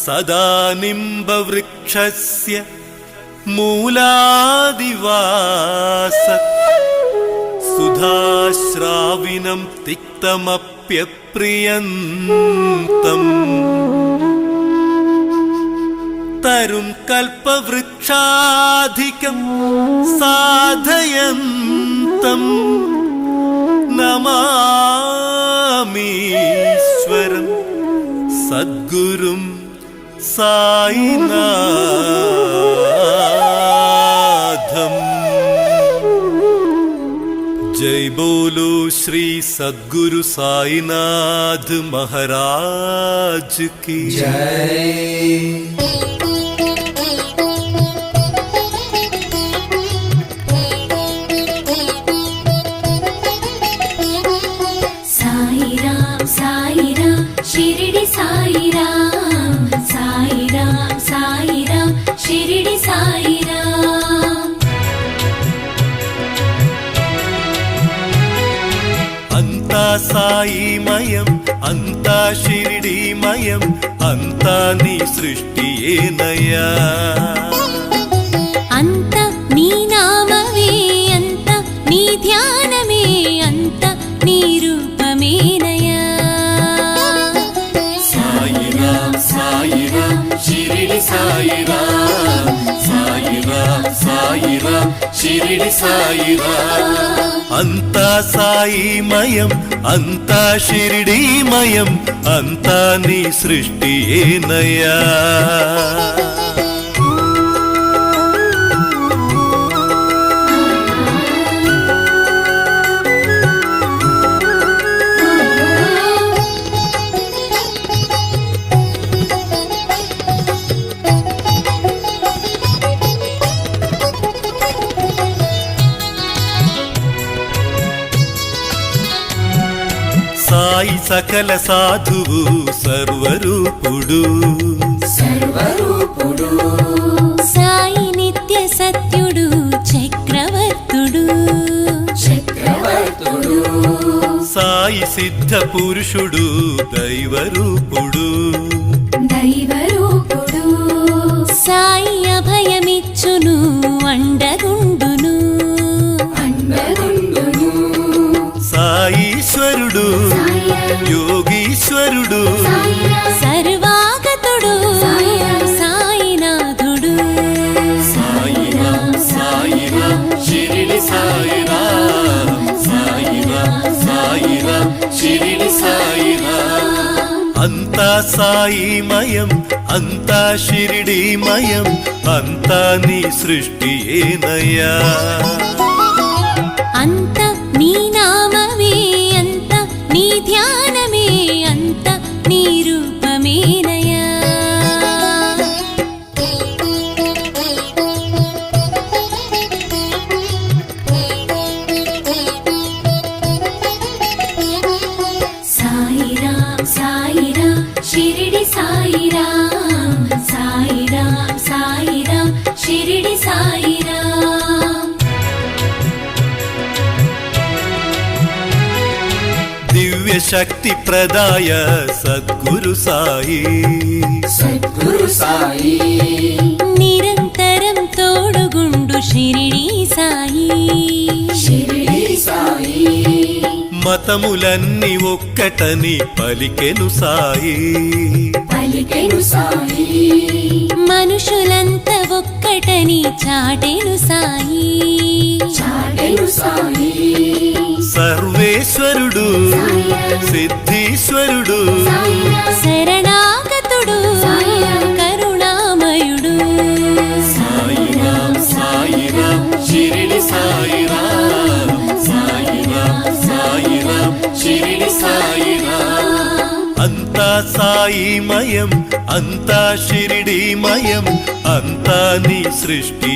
सदा निम्बवृक्षस्य मूलादिवास सुधाश्राविनं तिक्तमप्यप्रियन्तम् तरुं कल्पवृक्षाधिकं साधयन्तम् नमामीश्वरं सद्गुरुं साईनाथम्। जय बोलो श्री सद्गुरु साईनाथ महाराज की। जय। సాయిమయం అంతా షిరిడీమయం అంతా నీ సృష్టి సాయిరా సాయిరాం షిరిడి సాయిరాం. అంతా సాయిమయం అంతా షిరిడీమయం అంతా నీ సృష్టి సకల సాధువు సర్వరూపుడు. సర్వరూపుడు సాయి నిత్య సత్యుడు చక్రవర్తుడు. చక్రవర్తుడు. సాయి సిద్ధ పురుషుడు దైవరూపుడు. దైవరూపుడు సాయి అభయమిచ్చును అండగుండును సాయిరాం షిరిడి సాయిరాం అంతా సాయిమయం అంతా షిరిడీమయం అంతా నీ సృష్టి శక్తి ప్రదాయ సద్గురు సాయి. సద్గురు సాయి. నిరంతరం తోడుగుండు షిరిడి సాయి. షిరిడి సాయి. మతములన్నీ ఒక్కటని పలికెను సాయి. పలికెను సాయి. మనుషులంతా ఒక్కటని చాటెను సాయి. చాటెను సాయి. సర్వేశ్వరుడు సిద్ధీశ్వరుడు. శరణాగతుడు సాయిమయం అంతా షిరిడీమయం అంతా నీ సృష్టి